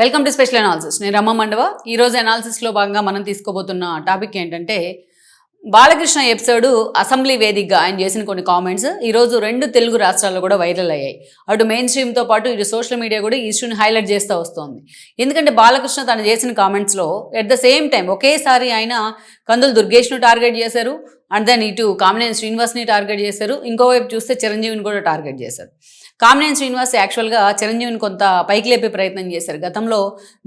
Welcome to special analysis నేను రమ్మ మండవ. ఈరోజు అనాలిసిస్లో భాగంగా మనం తీసుకోబోతున్న టాపిక్ ఏంటంటే బాలకృష్ణ ఎపిసోడ్ అసెంబ్లీ వేదికగా ఆయన చేసిన కొన్ని కామెంట్స్ ఈరోజు రెండు తెలుగు రాష్ట్రాల్లో కూడా వైరల్ అయ్యాయి. అటు మెయిన్ స్ట్రీమ్తో పాటు ఇటు సోషల్ మీడియా కూడా ఈ ఇష్యూని హైలైట్ చేస్తూ వస్తుంది. ఎందుకంటే బాలకృష్ణ తను చేసిన కామెంట్స్లో ఎట్ ద సేమ్ టైం ఒకేసారి ఆయన కందులు దుర్గేష్ను టార్గెట్ చేశారు. అండ్ దెన్ ఇటు కామినేని శ్రీనివాస్ని టార్గెట్ చేశారు. ఇంకోవైపు చూస్తే చిరంజీవిని కూడా టార్గెట్ చేశారు. కామినేని శ్రీనివాస్ యాక్చువల్గా చిరంజీవిని కొంత పైకి లేపే ప్రయత్నం చేశారు. గతంలో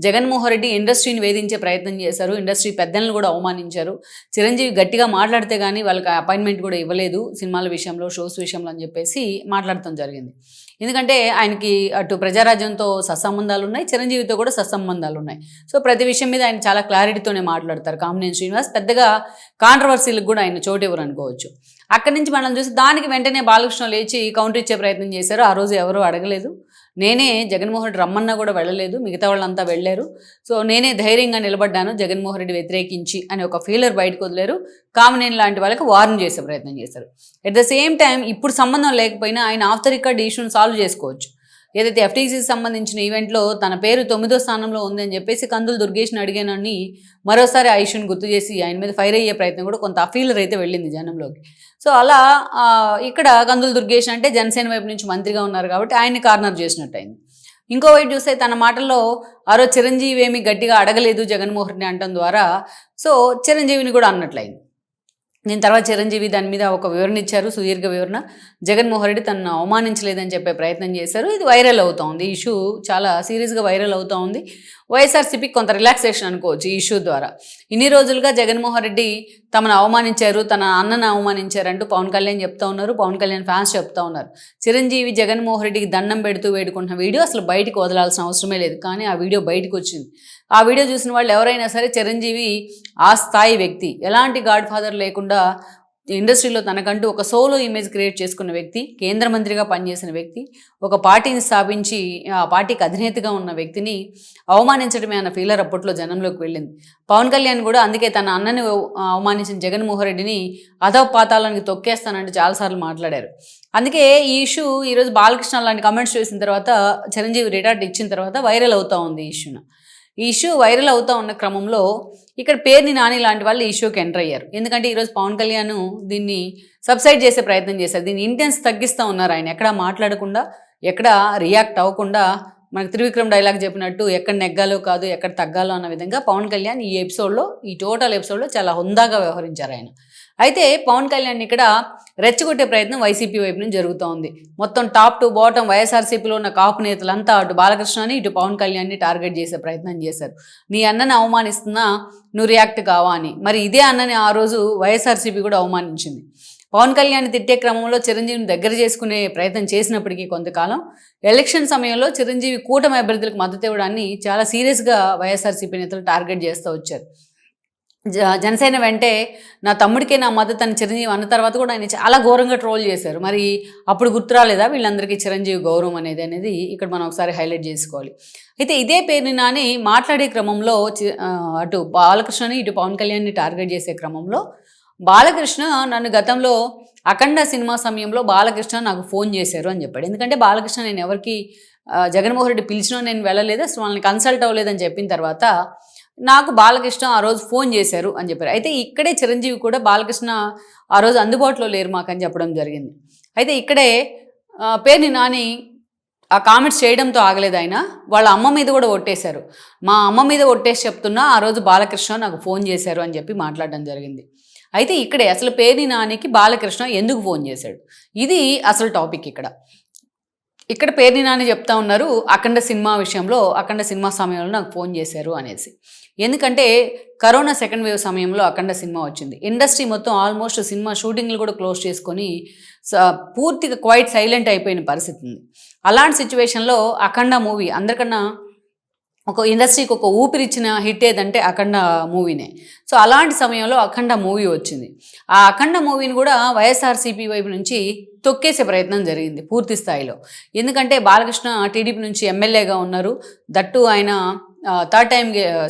జగన్మోహన్ రెడ్డి ఇండస్ట్రీని వేధించే ప్రయత్నం చేశారు. ఇండస్ట్రీ పెద్దలను కూడా అవమానించారు. చిరంజీవి గట్టిగా మాట్లాడితే కానీ వాళ్ళకి అపాయింట్మెంట్ కూడా ఇవ్వలేదు సినిమాల విషయంలో షోస్ విషయంలో అని చెప్పేసి మాట్లాడటం జరిగింది. ఎందుకంటే ఆయనకి అటు ప్రజారాజ్యంతో సత్సంబంధాలు ఉన్నాయి చిరంజీవితో కూడా సత్సంబంధాలు ఉన్నాయి. సో ప్రతి విషయం మీద ఆయన చాలా క్లారిటీతోనే మాట్లాడతారు. కామినేని శ్రీనివాస్ పెద్దగా కాంట్రవర్సీలకు కూడా ఆయన చోటు ఇవ్వరు అనుకోవచ్చు అక్కడి నుంచి మనం చూసి దానికి వెంటనే బాలకృష్ణ లేచి కౌంటర్ ఇచ్చే ప్రయత్నం చేశారు. ఆ రోజు ఎవరు అడగలేదు. నేనే జగన్మోహన్ రెడ్డి రమ్మన్నా కూడా వెళ్ళలేదు. మిగతా వాళ్ళంతా వెళ్ళారు. సో నేనే ధైర్యంగా నిలబడ్డాను. జగన్మోహన్ రెడ్డి వ్యతిరేకించి అని ఒక ఫీలర్ బయటకు వదిలేరు. కామినేని లాంటి వాళ్ళకి వార్న్ చేసే ప్రయత్నం చేశారు. ఎట్ ద సేమ్ టైం ఇప్పుడు సంబంధం లేకపోయినా ఆయన ఆఫ్ ద రికార్డ్ ఇష్యూని సాల్వ్ చేసుకోవచ్చు. ఏదైతే ఎఫ్టీసీకి సంబంధించిన ఈవెంట్లో తన పేరు తొమ్మిదో స్థానంలో ఉందని చెప్పేసి కందులు దుర్గేష్ని అడిగానని మరోసారి ఆయుష్ని గుర్తు చేసి ఆయన మీద ఫైర్ అయ్యే ప్రయత్నం కూడా కొంత అఫీలర్ అయితే వెళ్ళింది జనంలోకి. సో అలా ఇక్కడ కందులు దుర్గేష్ అంటే జనసేన వైపు నుంచి మంత్రిగా ఉన్నారు కాబట్టి ఆయన్ని కార్నర్ చేసినట్టు అయింది ఇంకోవైపు చూస్తే తన మాటల్లో ఆరో చిరంజీవి ఏమి గట్టిగా అడగలేదు జగన్మోహన్ రెడ్డి అంటం ద్వారా. సో చిరంజీవిని కూడా అన్నట్లయింది. దీని తర్వాత చిరంజీవి దాని మీద ఒక వివరణ ఇచ్చారు సుదీర్ఘ వివరణ. జగన్మోహన్ రెడ్డి తనను అవమానించలేదని చెప్పే ప్రయత్నం చేశారు. ఇది వైరల్ అవుతా ఉంది. ఇష్యూ చాలా సీరియస్గా వైరల్ అవుతా ఉంది. వైఎస్ఆర్సీపీకి కొంత రిలాక్సేషన్ అనుకోవచ్చు ఈ ఇష్యూ ద్వారా. ఇన్ని రోజులుగా జగన్మోహన్ రెడ్డి తమను అవమానించారు తన అన్నను అవమానించారంటూ పవన్ కళ్యాణ్ చెప్తా ఉన్నారు పవన్ కళ్యాణ్ ఫ్యాన్స్ చెప్తా ఉన్నారు. చిరంజీవి జగన్మోహన్ రెడ్డికి దండం పెడుతూ వేడుకుంటున్న వీడియో అసలు బయటకు వదలాల్సిన అవసరమే లేదు. కానీ ఆ వీడియో బయటకు వచ్చింది. ఆ వీడియో చూసిన వాళ్ళు ఎవరైనా సరే చిరంజీవి ఆ స్థాయి వ్యక్తి. ఎలాంటి గాడ్ ఫాదర్ లేకుండా ఇండస్ట్రీలో తనకంటూ ఒక సోలో ఇమేజ్ క్రియేట్ చేసుకున్న వ్యక్తి కేంద్ర మంత్రిగా పనిచేసిన వ్యక్తి ఒక పార్టీని స్థాపించి ఆ పార్టీకి అధినేతగా ఉన్న వ్యక్తిని అవమానించడమే అన్న ఫీలర్ అప్పట్లో జనంలోకి వెళ్ళింది. పవన్ కళ్యాణ్ కూడా అందుకే తన అన్నని అవమానించిన జగన్మోహన్ రెడ్డిని అధవ పాతాళానికి తొక్కేస్తానంటూ చాలాసార్లు మాట్లాడారు. అందుకే ఈ ఇష్యూ ఈరోజు బాలకృష్ణ లాంటి కమెంట్స్ చేసిన తర్వాత చిరంజీవి రిటార్ట్ ఇచ్చిన తర్వాత వైరల్ అవుతా ఉంది ఈ ఇష్యూను ఈ ఇష్యూ వైరల్ అవుతూ ఉన్న క్రమంలో ఇక్కడ పేర్ని నాని లాంటి వాళ్ళు ఈ ఇష్యూకి ఎంటర్ అయ్యారు. ఎందుకంటే ఈరోజు పవన్ కళ్యాణ్ దీన్ని సబ్సైడ్ చేసే ప్రయత్నం చేశారు. దీన్ని ఇంటెన్స్ తగ్గిస్తూ ఉన్నారు ఆయన. ఎక్కడ మాట్లాడకుండా ఎక్కడ రియాక్ట్ అవ్వకుండా మనకు త్రివిక్రమ్ డైలాగ్ చెప్పినట్టు ఎక్కడ నెగ్గాలో కాదు ఎక్కడ తగ్గాలో అన్న విధంగా పవన్ కళ్యాణ్ ఈ ఎపిసోడ్లో ఈ టోటల్ ఎపిసోడ్లో చాలా హుందాగా వ్యవహరించారు ఆయన. అయితే పవన్ కళ్యాణ్ ఇక్కడ రెచ్చగొట్టే ప్రయత్నం వైసీపీ వైపు నుంచి జరుగుతోంది మొత్తం టాప్ టు బాటం వైఎస్ఆర్సీపీలో ఉన్న కాపు నేతలంతా అటు బాలకృష్ణని ఇటు పవన్ కళ్యాణ్ని టార్గెట్ చేసే ప్రయత్నం చేశారు. నీ అన్నని అవమానిస్తున్నా నువ్వు రియాక్ట్ కావా అని. మరి ఇదే అన్నని ఆ రోజు వైఎస్ఆర్సీపీ కూడా అవమానించింది. పవన్ కళ్యాణ్ తిట్టే క్రమంలో చిరంజీవిని దగ్గర చేసుకునే ప్రయత్నం చేసినప్పటికీ కొంతకాలం ఎలక్షన్ సమయంలో చిరంజీవి కూటమి అభ్యర్థులకు మద్దతు ఇవ్వడాన్ని చాలా సీరియస్గా వైఎస్ఆర్సీపీ నేతలు టార్గెట్ చేస్తూ వచ్చారు. జనసేన వెంటే నా తమ్ముడికే నా మద్దతు అని చిరంజీవి అన్న తర్వాత కూడా ఆయన చాలా ఘోరంగా ట్రోల్ చేశారు. మరి అప్పుడు గుర్తురాలేదా వీళ్ళందరికీ చిరంజీవి గౌరవం అనేది అనేది ఇక్కడ మనం ఒకసారి హైలైట్ చేసుకోవాలి. అయితే ఇదే పేరుని నాని మాట్లాడే క్రమంలో చి- అటు బాలకృష్ణని ఇటు పవన్ కళ్యాణ్ని టార్గెట్ చేసే క్రమంలో బాలకృష్ణ నన్ను గతంలో అఖండ సినిమా సమయంలో బాలకృష్ణ నాకు ఫోన్ చేశారు అని చెప్పాడు. ఎందుకంటే బాలకృష్ణ నేను ఎవరికి జగన్మోహన్ రెడ్డి పిలిచినా నేను వెళ్ళలేదు అసలు వాళ్ళని కన్సల్ట్ అవ్వలేదని చెప్పిన తర్వాత నాకు బాలకృష్ణ ఆ రోజు ఫోన్ చేశారు అని చెప్పారు. అయితే ఇక్కడే చిరంజీవి కూడా బాలకృష్ణ ఆ రోజు అందుబాటులో లేరు మాకని చెప్పడం జరిగింది. అయితే ఇక్కడే పేరుని నాని ఆ కామెంట్స్ చేయడంతో ఆగలేదు ఆయన. వాళ్ళ అమ్మ మీద కూడా ఒట్టేశారు. మా అమ్మ మీద ఒట్టేసి చెప్తున్నా ఆ రోజు బాలకృష్ణ నాకు ఫోన్ చేశారు అని చెప్పి మాట్లాడడం జరిగింది. అయితే ఇక్కడే అసలు పేరుని నానికి బాలకృష్ణ ఎందుకు ఫోన్ చేశాడు? ఇది అసలు టాపిక్ ఇక్కడ. ఇక్కడ పేరుని నాని చెప్తా ఉన్నారు అఖండ సినిమా విషయంలో అఖండ సినిమా సమయంలో నాకు ఫోన్ చేశారు అనేసి. ఎందుకంటే కరోనా సెకండ్ వేవ్ సమయంలో అఖండ సినిమా వచ్చింది. ఇండస్ట్రీ మొత్తం ఆల్మోస్ట్ సినిమా షూటింగ్లు కూడా క్లోజ్ చేసుకొని స- పూర్తిగా క్వైట్ సైలెంట్ అయిపోయిన పరిస్థితి ఉంది. అలాంటి సిచ్యువేషన్లో అఖండ మూవీ అందరికన్నా ఒక ఇండస్ట్రీకి ఒక ఊపిరిచ్చిన హిట్ ఏదంటే అఖండ మూవీనే సో అలాంటి సమయంలో అఖండ మూవీ వచ్చింది. ఆ అఖండ మూవీని కూడా వైఎస్ఆర్సీపీ వైపు నుంచి తొక్కేసే ప్రయత్నం జరిగింది పూర్తి స్థాయిలో. ఎందుకంటే బాలకృష్ణ టీడీపీ నుంచి ఎమ్మెల్యేగా ఉన్నారు. దట్టు ఆయన థర్డ్ టైం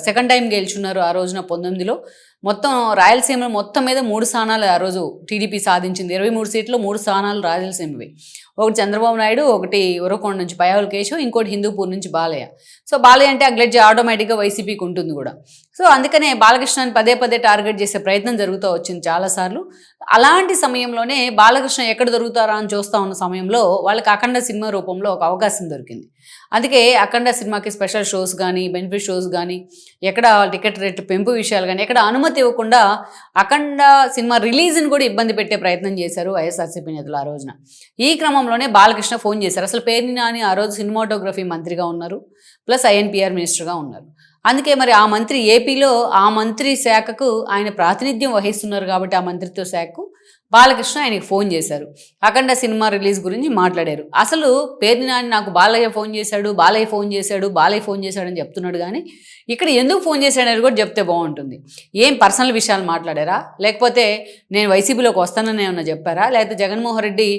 సెకండ్ టైం గెలుచున్నారు ఆ రోజున పంతొమ్మిదిలో. మొత్తం రాయలసీమ మొత్తం మీద మూడు స్థానాలు ఆ రోజు టీడీపీ సాధించింది. ఇరవై మూడు సీట్లు మూడు స్థానాలు రాయలసీమవి. ఒకటి చంద్రబాబు నాయుడు ఒకటి ఉరకొండ నుంచి పయావుల కేశవ్ ఇంకోటి హిందూపూర్ నుంచి బాలయ్య. సో బాలయ్య అంటే అగ్లెడ్జ్ ఆటోమేటిక్గా వైసీపీకి ఉంటుంది కూడా. సో అందుకనే బాలకృష్ణని పదే పదే టార్గెట్ చేసే ప్రయత్నం జరుగుతూ వచ్చింది చాలాసార్లు. అలాంటి సమయంలోనే బాలకృష్ణ ఎక్కడ దొరుకుతారా అని చూస్తూ ఉన్న సమయంలో వాళ్ళకి అఖండ సినిమా రూపంలో ఒక అవకాశం దొరికింది. అందుకే అఖండ సినిమాకి స్పెషల్ షోస్ కానీ బెనిఫిట్ షోస్ కానీ ఎక్కడ టికెట్ రేట్లు పెంపు విషయాలు కానీ ఎక్కడ అనుమతి ఇవ్వకుండా అఖండ సినిమా రిలీజ్ని కూడా ఇబ్బంది పెట్టే ప్రయత్నం చేశారు వైఎస్ఆర్సీపీ నేతలు ఆ రోజున. ఈ క్రమంలోనే బాలకృష్ణ ఫోన్ చేశారు. అసలు పేర్ని నాని ఆ రోజు సినిమాటోగ్రఫీ మంత్రిగా ఉన్నారు. ప్లస్ ఐఎన్పిఆర్ మినిస్టర్గా ఉన్నారు. అందుకే మరి ఆ మంత్రి ఏపీలో ఆ మంత్రి శాఖకు ఆయన ప్రాతినిధ్యం వహిస్తున్నారు కాబట్టి ఆ మంత్రిత్వ శాఖకు బాలకృష్ణ ఆయనకి ఫోన్ చేశారు. అఖండ సినిమా రిలీజ్ గురించి మాట్లాడారు. అసలు పేర్ని నాని నాకు బాలయ్య ఫోన్ చేశాడు బాలయ్య ఫోన్ చేశాడు బాలయ్య ఫోన్ చేశాడని చెప్తున్నాడు కానీ ఇక్కడ ఎందుకు ఫోన్ చేశాడని కూడా చెప్తే బాగుంటుంది. ఏం పర్సనల్ విషయాలు మాట్లాడారా? లేకపోతే నేను వైసీపీలోకి వస్తానని ఏమన్నా చెప్పారా? లేకపోతే జగన్మోహన్ రెడ్డి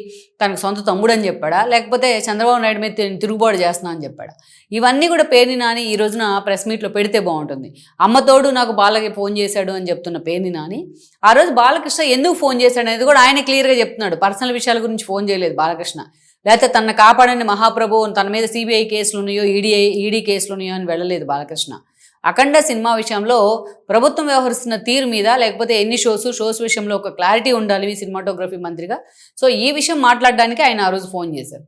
తనకు సొంత తమ్ముడు అని చెప్పాడా? లేకపోతే చంద్రబాబు నాయుడు మీద నేను తిరుగుబాటు చేస్తున్నా అని చెప్పాడా? ఇవన్నీ కూడా పేరుని నాని ఈ రోజున ప్రెస్ మీట్లో పెడితే బాగుంటుంది. అమ్మతోడు నాకు బాలకి ఫోన్ చేశాడు అని చెప్తున్న పేరుని నాని. ఆ రోజు బాలకృష్ణ ఎందుకు ఫోన్ చేశాడు అనేది కూడా ఆయన క్లియర్గా చెప్తున్నాడు. పర్సనల్ విషయాల గురించి ఫోన్ చేయలేదు బాలకృష్ణ. లేకపోతే తన కాపాడని మహాప్రభు తన మీద సిబిఐ కేసులు ఉన్నాయో ఈడీ ఈడీ కేసులు ఉన్నాయో అని వెళ్ళలేదు బాలకృష్ణ. అఖండ సినిమా విషయంలో ప్రభుత్వం వ్యవహరిస్తున్న తీరు మీద లేకపోతే ఎన్ని షోస్ షోస్ విషయంలో ఒక క్లారిటీ ఉండాలి మీ సినిమాటోగ్రఫీ మంత్రిగా. సో ఈ విషయం మాట్లాడడానికి ఆయన ఆ రోజు ఫోన్ చేశారు.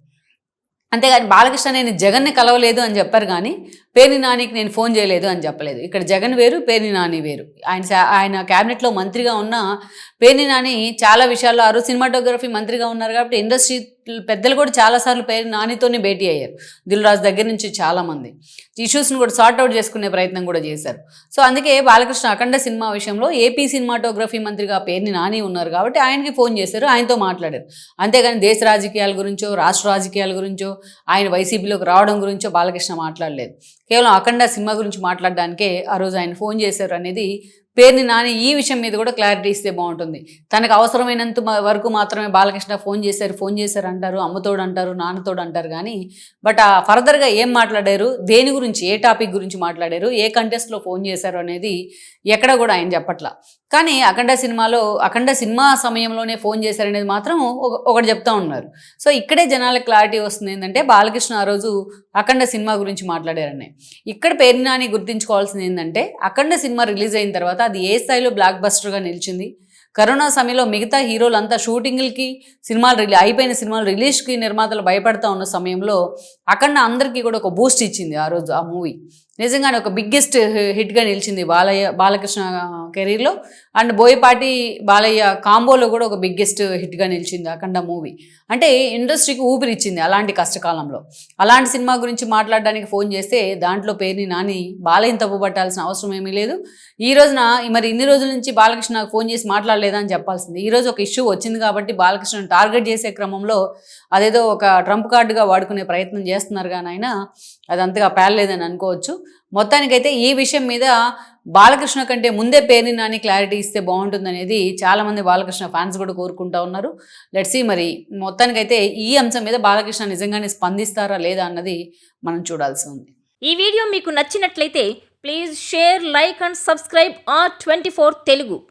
అంతేగాని బాలకృష్ణ నేను జగన్ని కలవలేదు అని చెప్పారు కానీ పేర్ని నానికి నేను ఫోన్ చేయలేదు అని చెప్పలేదు. ఇక్కడ జగన్ వేరు పేర్ని నాని వేరు. ఆయన ఆయన క్యాబినెట్లో మంత్రిగా ఉన్న పేర్ని నాని చాలా విషయాల్లో ఆరు సినిమాటోగ్రఫీ మంత్రిగా ఉన్నారు కాబట్టి ఇండస్ట్రీ పెద్దలు కూడా చాలాసార్లు పేరు నానితోనే భేటీ అయ్యారు. దిల్రాజ్ దగ్గర నుంచి చాలామంది ఇష్యూస్ని కూడా సార్ట్ అవుట్ చేసుకునే ప్రయత్నం కూడా చేశారు. సో అందుకే బాలకృష్ణ అఖండ సినిమా విషయంలో ఏపీ సినిమాటోగ్రఫీ మంత్రిగా పేరుని నాని ఉన్నారు కాబట్టి ఆయనకి ఫోన్ చేశారు ఆయనతో మాట్లాడారు. అంతేగాని దేశ రాజకీయాల గురించో రాష్ట్ర రాజకీయాల గురించో ఆయన వైసీపీలోకి రావడం గురించో బాలకృష్ణ మాట్లాడలేదు. కేవలం అఖండ సినిమా గురించి మాట్లాడడానికే ఆ రోజు ఆయన ఫోన్ చేశారు అనేది పేరుని నాని ఈ విషయం మీద కూడా క్లారిటీ ఇస్తే బాగుంటుంది. తనకు అవసరమైనంత వరకు మాత్రమే బాలకృష్ణ ఫోన్ చేశారు ఫోన్ చేశారు అంటారు అమ్మతోడు అంటారు నాన్నతోడు అంటారు కానీ బట్ ఆ ఫర్దర్గా ఏం మాట్లాడారు దేని గురించి ఏ టాపిక్ గురించి మాట్లాడారు ఏ కంటెస్ట్లో ఫోన్ చేశారు అనేది ఎక్కడ కూడా ఆయన చెప్పట్లా. కానీ అఖండ సినిమాలో అఖండ సినిమా సమయంలోనే ఫోన్ చేశారనేది మాత్రం ఒక- ఒకటి చెప్తా ఉన్నారు. సో ఇక్కడే జనాలకు క్లారిటీ వస్తుంది ఏంటంటే బాలకృష్ణ ఆ రోజు అఖండ సినిమా గురించి మాట్లాడారని. ఇక్కడ పేరునాని గుర్తుంచుకోవాల్సింది ఏంటంటే అఖండ సినిమా రిలీజ్ అయిన తర్వాత అది ఏ స్థాయిలో బ్లాక్ బస్టర్గా నిలిచింది? కరోనా సమయంలో మిగతా హీరోలంతా షూటింగ్లకి సినిమాలు రిలీ అయిపోయిన సినిమాలు రిలీజ్కి నిర్మాతలు భయపడతా ఉన్న సమయంలో అఖండ అందరికీ కూడా ఒక బూస్ట్ ఇచ్చింది ఆ రోజు ఆ మూవీ. నిజంగానే ఒక బిగ్గెస్ట్ హిట్గా నిలిచింది బాలయ్య బాలకృష్ణ కెరీర్లో అండ్ బోయపాటి బాలయ్య కాంబోలో కూడా ఒక బిగ్గెస్ట్ హిట్గా నిలిచింది అఖండ మూవీ. అంటే ఇండస్ట్రీకి ఊపిరిచ్చింది అలాంటి కష్టకాలంలో. అలాంటి సినిమా గురించి మాట్లాడడానికి ఫోన్ చేస్తే దాంట్లో పేరుని నాని బాలయ్యని తప్పు పట్టాల్సిన అవసరం ఏమీ లేదు. ఈ రోజున మరి ఇన్ని రోజుల నుంచి బాలకృష్ణ ఫోన్ చేసి మాట్లాడలేదా అని చెప్పాల్సింది. ఈరోజు ఒక ఇష్యూ వచ్చింది కాబట్టి బాలకృష్ణను టార్గెట్ చేసే క్రమంలో అదేదో ఒక ట్రంప్ కార్డుగా వాడుకునే ప్రయత్నం చేస్తున్నారు కానీ ఆయన అది అంతగా పేరలేదని అనుకోవచ్చు. మొత్తానికైతే ఈ విషయం మీద బాలకృష్ణ కంటే ముందే పేరుని నాని క్లారిటీ ఇస్తే బాగుంటుందనేది చాలామంది బాలకృష్ణ ఫ్యాన్స్ కూడా కోరుకుంటా ఉన్నారు. లెట్సీ మరి మొత్తానికైతే ఈ అంశం మీద బాలకృష్ణ నిజంగానే స్పందిస్తారా లేదా అన్నది మనం చూడాల్సి ఉంది. ఈ వీడియో మీకు నచ్చినట్లయితే please share like and subscribe R twenty Telugu.